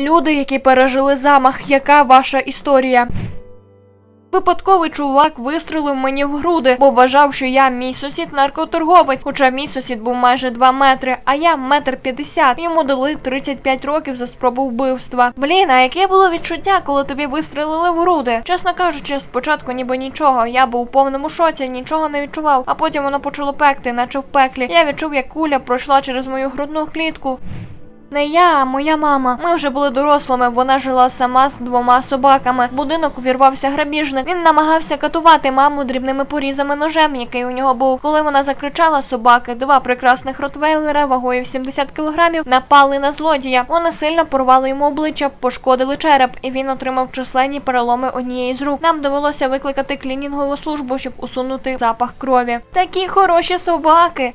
Люди, які пережили замах, яка ваша історія? Випадковий чувак вистрелив мені в груди, бо вважав, що я мій сусід наркоторговець, хоча мій сусід був майже 2 метри, а я метр п'ятдесят. Йому дали 35 років за спробу вбивства. Блін, а яке було відчуття, коли тобі вистрелили в груди? Чесно кажучи, спочатку ніби нічого. Я був у повному шоці, нічого не відчував, а потім воно почало пекти, наче в пеклі. Я відчув, як куля пройшла через мою грудну клітку. Не я, а моя мама. Ми вже були дорослими. Вона жила сама з двома собаками. В будинок увірвався грабіжник. Він намагався катувати маму дрібними порізами ножем, який у нього був. Коли вона закричала, собаки, два прекрасних ротвейлера вагою в 70 кілограмів, напали на злодія. Вони сильно порвали йому обличчя, пошкодили череп, і він отримав численні переломи однієї з рук. Нам довелося викликати клінінгову службу, щоб усунути запах крові. Такі хороші собаки.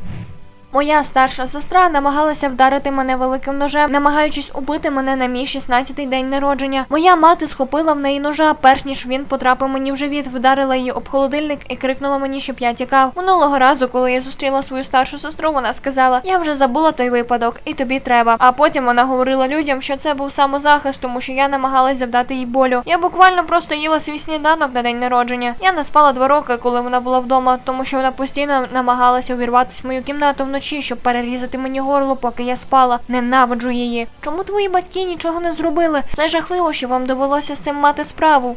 Моя старша сестра намагалася вдарити мене великим ножем, намагаючись убити мене на мій 16-й день народження. Моя мати схопила в неї ножа, перш ніж він потрапив мені в живіт, вдарила її об холодильник і крикнула мені, щоб я тікав. Минулого разу, коли я зустріла свою старшу сестру, вона сказала: Я вже забула той випадок, і тобі треба. А потім вона говорила людям, що це був самозахист, тому що я намагалась завдати їй болю. Я буквально просто їла свій сніданок на день народження. Я не спала два роки, коли вона була вдома, тому що вона постійно намагалася увірватися в мою кімнату вночі, щоб перерізати мені горло, поки я спала. Ненавиджу її. Чому твої батьки нічого не зробили? Це жахливо, що вам довелося з цим мати справу.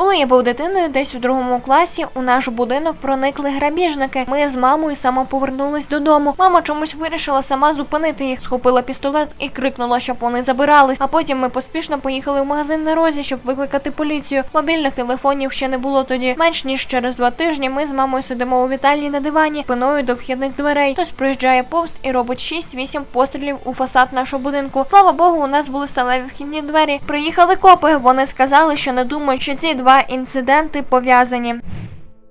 Коли я був дитиною, десь у другому класі у наш будинок проникли грабіжники. Ми з мамою саме повернулись додому. Мама чомусь вирішила сама зупинити їх, схопила пістолет і крикнула, щоб вони забирались. А потім ми поспішно поїхали в магазин на розі, щоб викликати поліцію. Мобільних телефонів ще не було тоді. Менш ніж через два тижні ми з мамою сидимо у вітальні на дивані, спиною до вхідних дверей. Хтось проїжджає повз і робить 6-8 пострілів у фасад нашого будинку. Слава Богу, у нас були сталеві вхідні двері. Приїхали копи. Вони сказали, що не думають, що ці два інциденти пов'язані.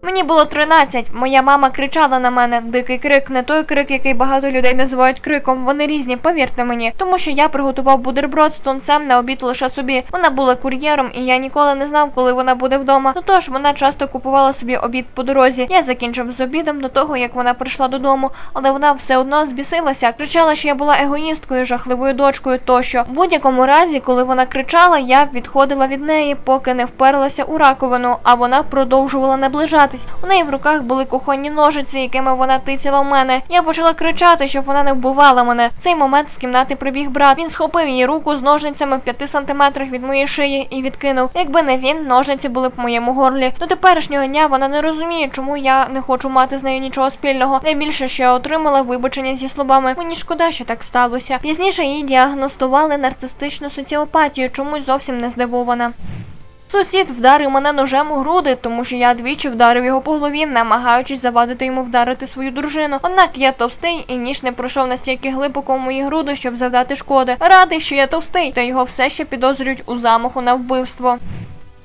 Мені було 13. Моя мама кричала на мене. Дикий крик, не той крик, який багато людей називають криком. Вони різні, повірте мені. Тому що я приготував бутерброд з тунцем на обід лише собі. Вона була кур'єром, і я ніколи не знав, коли вона буде вдома. Ну тож вона часто купувала собі обід по дорозі. Я закінчив з обідом до того, як вона прийшла додому, але вона все одно збісилася. Кричала, що я була егоїсткою, жахливою дочкою тощо. В будь-якому разі, коли вона кричала, я відходила від неї, поки не вперлася у раковину, а вона продовжувала наближатись. У неї в руках були кухонні ножиці, якими вона тицяла в мене. Я почала кричати, щоб вона не вбивала мене. В цей момент з кімнати прибіг брат. Він схопив її руку з ножницями в п'яти сантиметрах від моєї шиї і відкинув. Якби не він, ножниці були б в моєму горлі. До теперішнього дня вона не розуміє, чому я не хочу мати з нею нічого спільного. Найбільше, що я отримала, вибачення зі словами. Мені шкода, що так сталося. Пізніше їй діагностували нарцистичну соціопатію, чомусь зовсім не здивована. Сусід вдарив мене ножем у груди, тому що я двічі вдарив його по голові, намагаючись завадити йому вдарити свою дружину. Однак я товстий і ніж не пройшов настільки глибоко в мої груди, щоб завдати шкоди. Радий, що я товстий, та його все ще підозрюють у замаху на вбивство.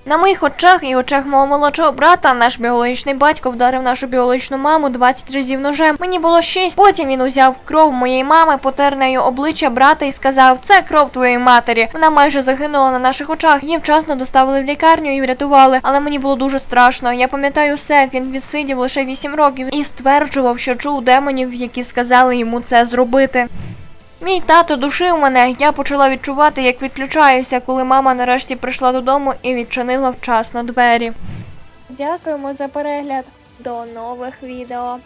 На моїх очах і очах мого молодшого брата наш біологічний батько вдарив нашу біологічну маму 20 разів ножем. Мені було 6. Потім він узяв кров моєї мами, потер нею обличчя брата і сказав: Це кров твоєї матері. Вона майже загинула на наших очах. Її вчасно доставили в лікарню і врятували. Але мені було дуже страшно. Я пам'ятаю все. Він відсидів лише 8 років і стверджував, що чув демонів, які сказали йому це зробити. Мій тато душив мене. Я почала відчувати, як відключаюся, коли мама нарешті прийшла додому і відчинила вчасно двері. Дякуємо за перегляд. До нових відео.